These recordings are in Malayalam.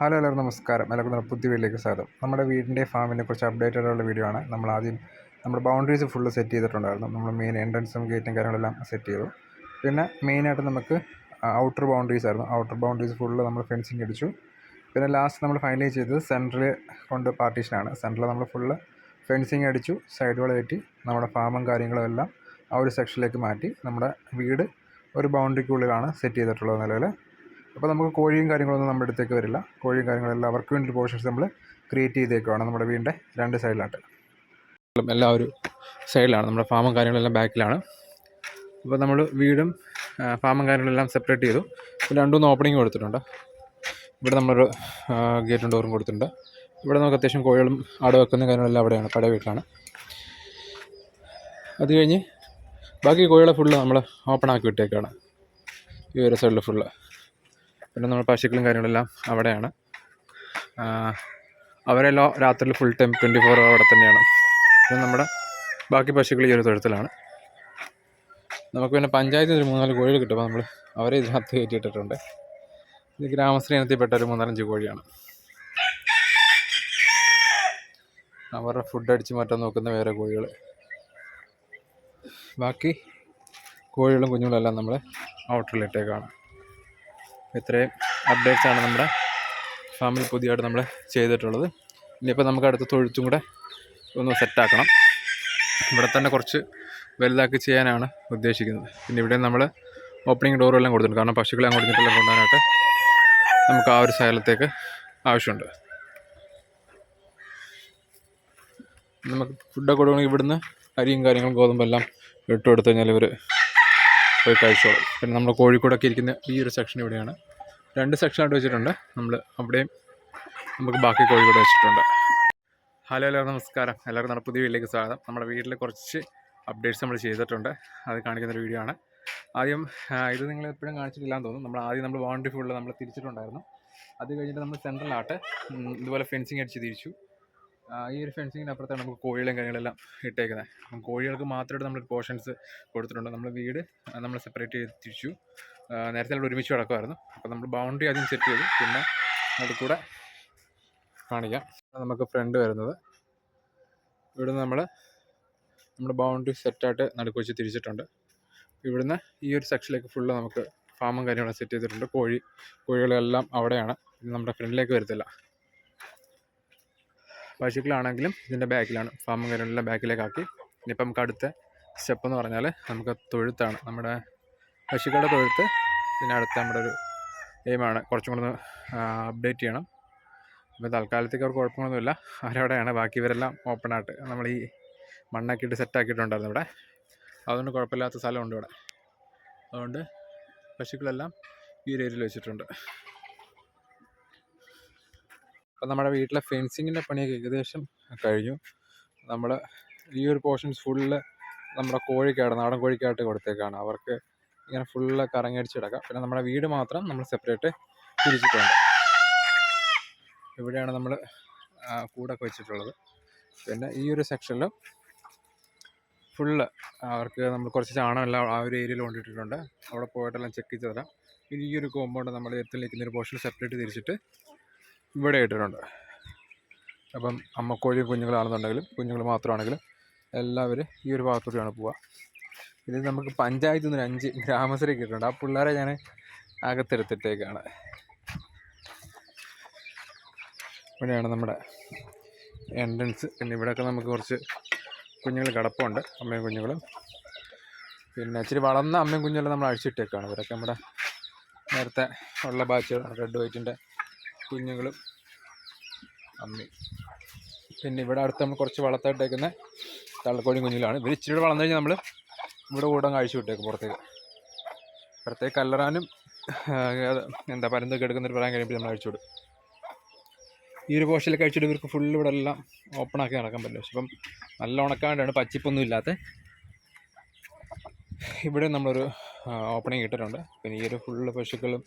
ഹലോ എല്ലാവർക്കും നമസ്കാരം. എല്ലാവർക്കും പുതിയ വീട്ടിലേക്ക് സ്വാഗതം. നമ്മുടെ വീടിന്റെ ഫാമിനെ കുറിച്ച് അപ്ഡേറ്റഡ് ആയിട്ടുള്ള വീഡിയോ ആണ്. നമ്മൾ ആദ്യം നമ്മുടെ ബൗണ്ടറീസ് ഫുള്ള് സെറ്റ് ചെയ്തിട്ടുണ്ടായിരുന്നു. നമ്മൾ മെയിൻ എൻട്രൻസും ഗേറ്റും കാര്യങ്ങളെല്ലാം സെറ്റ് ചെയ്തു. പിന്നെ മെയിനായിട്ട് നമുക്ക് ഔട്ടർ ബൗണ്ടറീസ് ആയിരുന്നു. ഔട്ടർ ബൗണ്ടറീസ് ഫുള്ള് നമ്മൾ ഫെൻസിങ് അടിച്ചു. പിന്നെ ലാസ്റ്റ് നമ്മൾ ഫൈനലൈസ് ചെയ്തത് സെൻട്രൽ കൊണ്ട് പാർട്ടീഷനാണ് സെന്ററിൽ നമ്മൾ ഫുള്ള് ഫെൻസിങ് അടിച്ചു. സൈഡ് വളം കയറ്റി നമ്മുടെ ഫാമും കാര്യങ്ങളും എല്ലാം ആ ഒരു സെക്ഷനിലേക്ക് മാറ്റി. നമ്മുടെ വീട് ഒരു ബൗണ്ടറിക്കുള്ളിലാണ് സെറ്റ് ചെയ്തിട്ടുള്ളത് നിലവിൽ. അപ്പോൾ നമുക്ക് കോഴിയും കാര്യങ്ങളൊന്നും നമ്മുടെ അടുത്തേക്ക് വരില്ല. കോഴിയും കാര്യങ്ങളെല്ലാം അവർക്ക് വേണ്ടി പോർഷൻസ് നമ്മൾ ക്രിയേറ്റ് ചെയ്തേക്കുവാണ് നമ്മുടെ വീടിന്റെ രണ്ട് സൈഡിലായിട്ട് എല്ലാം ഒരു സൈഡിലാണ് നമ്മുടെ ഫാമും കാര്യങ്ങളെല്ലാം ബാക്കിലാണ് അപ്പോൾ നമ്മൾ വീടും ഫാമും കാര്യങ്ങളെല്ലാം സെപ്പറേറ്റ് ചെയ്തു. രണ്ടുമൂന്ന് ഓപ്പണിംഗ് കൊടുത്തിട്ടുണ്ട്. ഇവിടെ നമ്മളൊരു ഗേറ്റും ഡോറും കൊടുത്തിട്ടുണ്ട്. ഇവിടെ നമുക്ക് അത്യാവശ്യം കോഴികളും ആട് വെക്കുന്ന കാര്യങ്ങളെല്ലാം അവിടെയാണ് പഴയ വീട്ടിലാണ്. അത് കഴിഞ്ഞ് ബാക്കി കോഴികളെ ഫുള്ള് നമ്മൾ ഓപ്പൺ ആക്കി വിട്ടേക്കാണ് ഈ ഒരു സൈഡിൽ ഫുള്ള് പിന്നെ നമ്മൾ പശുക്കളും കാര്യങ്ങളെല്ലാം അവിടെയാണ്. അവരെല്ലാം രാത്രിയിൽ ഫുൾ ടൈം ട്വന്റി ഫോർ അവിടെ തന്നെയാണ്. പിന്നെ നമ്മുടെ ബാക്കി പശുക്കൾ ഈ ഒരു തൊഴുത്തിലാണ്. നമുക്ക് പിന്നെ പഞ്ചായത്തിൽ ഒരു മൂന്നാൽ കോഴികൾ കിട്ടുമ്പോൾ നമ്മൾ അവരെ ഇതിനകത്ത് കയറ്റിയിട്ടിട്ടുണ്ട്. ഇത് ഗ്രാമശ്രീ ഇനത്തിൽപ്പെട്ട ഒരു മൂന്നാലഞ്ച് കോഴിയാണ്. അവരുടെ ഫുഡ് അടിച്ച് മാറ്റാൻ നോക്കുന്ന വേറെ കോഴികൾ. ബാക്കി കോഴികളും കുഞ്ഞുങ്ങളും എല്ലാം നമ്മൾ ഔട്ടറിലിട്ടേക്കാണ്. ഇത്രയും അപ്ഡേറ്റ്സ് ആണ് നമ്മുടെ ഫാമിൽ പുതിയതായിട്ട് നമ്മൾ ചെയ്തിട്ടുള്ളത്. ഇനിയിപ്പോൾ നമുക്ക് അടുത്ത തൊഴുത്തും കൂടെ ഒന്ന് സെറ്റാക്കണം ഇവിടെ തന്നെ കുറച്ച് വലുതാക്കി ചെയ്യാനാണ് ഉദ്ദേശിക്കുന്നത്. പിന്നെ ഇവിടെ നമ്മൾ ഓപ്പണിംഗ് ഡോറും എല്ലാം കൊടുത്തിട്ടുണ്ട്. കാരണം പശുക്കളെ അങ്ങോട്ട് ഇങ്ങോട്ടെല്ലാം നമുക്ക് ആ ഒരു സ്ഥലത്തേക്ക് ആവശ്യമുണ്ട്. നമുക്ക് ഫുഡൊക്കെ കൊടുക്കണമെങ്കിൽ ഇവിടുന്ന് അരിയും കാര്യങ്ങളും ഗോതമ്പെല്ലാം ഇട്ട് കഴിഞ്ഞാൽ ഇവർ പോയി കഴിച്ചോളും. പിന്നെ നമ്മൾ കോഴിക്കോടൊക്കെ ഇരിക്കുന്ന ഈ ഒരു സെക്ഷൻ ഇവിടെയാണ്. രണ്ട് സെക്ഷനായിട്ട് വെച്ചിട്ടുണ്ട്. നമ്മൾ അവിടെയും നമുക്ക് ബാക്കി കോഴിക്കോട് വെച്ചിട്ടുണ്ട്. ഹലോ എല്ലാവർക്കും നമസ്കാരം. എല്ലാവർക്കും നമ്മുടെ പുതിയ വീട്ടിലേക്ക് സ്വാഗതം. നമ്മുടെ വീട്ടിൽ കുറച്ച് അപ്ഡേറ്റ്സ് നമ്മൾ ചെയ്തിട്ടുണ്ട്. അത് കാണിക്കുന്ന ഒരു വീഡിയോ ആണ്. ആദ്യം ഇത് നിങ്ങൾ എപ്പോഴും കാണിച്ചിട്ടില്ലാന്ന് തോന്നുന്നു. നമ്മൾ ആദ്യം നമ്മൾ ബൗണ്ടറി ഫുള്ള് നമ്മൾ തിരിച്ചിട്ടുണ്ടായിരുന്നു. അത് കഴിഞ്ഞിട്ട് നമ്മൾ സെൻട്രലായിട്ട് ഇതുപോലെ ഫെൻസിങ് അടിച്ച് തിരിച്ചു. ഈ ഒരു ഫെൻസിങ്ങിന് അപ്പുറത്താണ് നമുക്ക് കോഴികളും കാര്യങ്ങളെല്ലാം ഇട്ടേക്കുന്നത്. കോഴികൾക്ക് മാത്രമായിട്ട് നമ്മൾ പോർഷൻസ് കൊടുത്തിട്ടുണ്ട്. നമ്മൾ വീട് നമ്മൾ സെപ്പറേറ്റ് ചെയ്ത് തിരിച്ചു. നേരത്തെ നമ്മൾ ഒരുമിച്ച് കിടക്കുമായിരുന്നു അപ്പോൾ നമ്മൾ ബൗണ്ടറി ആദ്യം സെറ്റ് ചെയ്തു. പിന്നെ അതിൽ കൂടെ കാണിക്കാം. നമുക്ക് ഫ്രണ്ട് വരുന്നത്. ഇവിടുന്ന് നമ്മൾ നമ്മുടെ ബൗണ്ടറി സെറ്റായിട്ട് നടുക്ക് വെച്ച് തിരിച്ചിട്ടുണ്ട്. ഇവിടുന്ന് ഈ ഒരു സെക്ഷനിലേക്ക് ഫുള്ള് നമുക്ക് ഫാമും കാര്യങ്ങളും സെറ്റ് ചെയ്തിട്ടുണ്ട്. കോഴി കോഴികളെല്ലാം അവിടെയാണ്. ഇത് നമ്മുടെ ഫ്രണ്ടിലേക്ക് വരത്തില്ല. പശുക്കളാണെങ്കിലും ഇതിന്റെ ബാക്കിലാണ് ഫാമും കാര്യങ്ങളെല്ലാം ബാക്കിലേക്കാക്കി. ഇനിയിപ്പം നമുക്ക് അടുത്ത സ്റ്റെപ്പ് എന്ന് പറഞ്ഞാൽ നമുക്ക് തൊഴുത്താണ്. നമ്മുടെ പശുക്കളുടെ തൊഴുത്ത് പിന്നെ അടുത്ത നമ്മുടെ ഒരു എയിമാണ് കുറച്ചും കൂടെ അപ്ഡേറ്റ് ചെയ്യണം. അപ്പോൾ തൽക്കാലത്തേക്ക് അവർക്ക് കുഴപ്പമൊന്നുമില്ല അവരവിടെയാണ്. ബാക്കി ഇവരെല്ലാം ഓപ്പൺ ആയിട്ട് നമ്മൾ ഈ മണ്ണാക്കിയിട്ട് സെറ്റാക്കിയിട്ടുണ്ടായിരുന്നു ഇവിടെ. അതുകൊണ്ട് കുഴപ്പമില്ലാത്ത സ്ഥലമുണ്ട് ഇവിടെ. അതുകൊണ്ട് പശുക്കളെല്ലാം ഈ ഒരു ഏരിയയിൽ വെച്ചിട്ടുണ്ട്. അപ്പം നമ്മുടെ വീട്ടിലെ ഫെൻസിങ്ങിന്റെ പണിയൊക്കെ ഏകദേശം കഴിഞ്ഞു. നമ്മൾ ഈ ഒരു പോർഷൻസ് ഫുള്ള് നമ്മുടെ കോഴിക്കാട് നാടൻ കോഴിക്കായിട്ട് കൊടുത്തേക്കാണ്. അവർക്ക് ഇങ്ങനെ ഫുള്ള് കറങ്ങടിച്ച് കിടക്കാം. പിന്നെ നമ്മുടെ വീട് മാത്രം നമ്മൾ സെപ്പറേറ്റ് തിരിച്ചിട്ടുണ്ട്. ഇവിടെയാണ് നമ്മൾ കൂടൊക്കെ വെച്ചിട്ടുള്ളത്. പിന്നെ ഈ ഒരു സെക്ഷനിലും ഫുള്ള് അവർക്ക് നമ്മൾ കുറച്ച് ചാണകമെല്ലാം ആ ഒരു ഏരിയയിൽ കൊണ്ടിട്ടിട്ടുണ്ട്. അവിടെ പോയിട്ടെല്ലാം ചെക്ക് ചെയ്ത് തരാം. ഈ ഒരു കോമ്പൗണ്ട് നമ്മൾ എത്തിലേക്കുന്ന ഒരു പോർഷൻ സെപ്പറേറ്റ് തിരിച്ചിട്ട് ഇവിടെ ഇട്ടിട്ടുണ്ട്. അപ്പം അമ്മക്കോഴിയും കുഞ്ഞുങ്ങളാണെന്നുണ്ടെങ്കിലും കുഞ്ഞുങ്ങൾ മാത്രമാണെങ്കിലും എല്ലാവരും ഈ ഒരു ഭാഗത്തൂടെയാണ് പോവുക. ഇത് നമുക്ക് പഞ്ചായത്തിൽ നിന്ന് അഞ്ച് ഗ്രാമസഭ കിട്ടുന്നുണ്ട് ആ പിള്ളേരെ ഞാൻ അകത്തെടുത്തിട്ടേക്കാണ്. ഇവിടെയാണ് നമ്മുടെ എൻട്രൻസ് പിന്നെ ഇവിടെയൊക്കെ നമുക്ക് കുറച്ച് കുഞ്ഞുങ്ങൾ കിടപ്പുണ്ട് അമ്മയും കുഞ്ഞുങ്ങളും. പിന്നെ ഇച്ചിരി വളർന്ന അമ്മയും കുഞ്ഞുങ്ങളും നമ്മൾ അഴിച്ചിട്ടേക്കാണ്. ഇവരൊക്കെ നമ്മുടെ നേരത്തെ ഉള്ള ബാച്ചുകളാണ് റെഡ് വൈറ്റിന്റെ കുഞ്ഞുങ്ങളും അമ്മി. പിന്നെ ഇവിടെ അടുത്ത് നമ്മൾ കുറച്ച് വളർത്തായിട്ടേക്കുന്ന തള്ളക്കോഴി കുഞ്ഞിലാണ്. ഇവർ ഇച്ചിരി വളർന്നു കഴിഞ്ഞാൽ നമ്മൾ ഇവിടെ കൂടെ കാഴ്ച വിട്ടേക്കും പുറത്തേക്ക്. പുറത്തേക്ക് കല്ലറാനും എന്താ പരന്തൊക്കെ എടുക്കുന്നൊരു പറയാൻ കഴിയുമ്പോൾ നമ്മൾ അഴിച്ചു ഈ ഒരു പോഷനിൽ കഴിച്ചിട്ട് ഇവർക്ക് ഫുള്ള് ഇവിടെ എല്ലാം ഓപ്പൺ ആക്കി നടക്കാൻ പറ്റില്ല. പക്ഷെ ഇപ്പം നല്ല ഉണക്കാണ്ടാണ് പച്ചിപ്പൊന്നും ഇല്ലാത്ത. ഇവിടെ നമ്മളൊരു ഓപ്പണിങ് ഇട്ടിട്ടുണ്ട്. പിന്നെ ഈ ഒരു ഫുള്ള് പശുക്കളും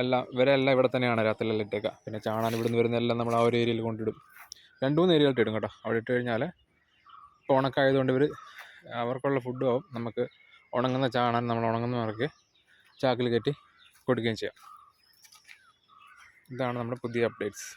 എല്ലാം ഇവരെല്ലാം ഇവിടെ തന്നെയാണ് രാത്രിയിലെല്ലാം ഇട്ടേക്കുക പിന്നെ ചാണാൻ ഇവിടുന്ന് വരുന്നതെല്ലാം നമ്മൾ ആ ഒരു ഏരിയയിൽ കൊണ്ടിടും. രണ്ട് മൂന്ന് ഏരിയകളിട്ട് ഇടും കേട്ടോ. അവിടെ ഇട്ട് കഴിഞ്ഞാൽ ഇപ്പോൾ ഉണക്കായതുകൊണ്ട് ഇവർ അവർക്കുള്ള ഫുഡും ആവും. നമുക്ക് ഉണങ്ങുന്ന ചാണാൻ നമ്മൾ ഉണങ്ങുന്നവർക്ക് ചാക്കിൽ കയറ്റി കൊടുക്കുകയും ചെയ്യാം. ഇതാണ് നമ്മുടെ പുതിയ അപ്ഡേറ്റ്സ്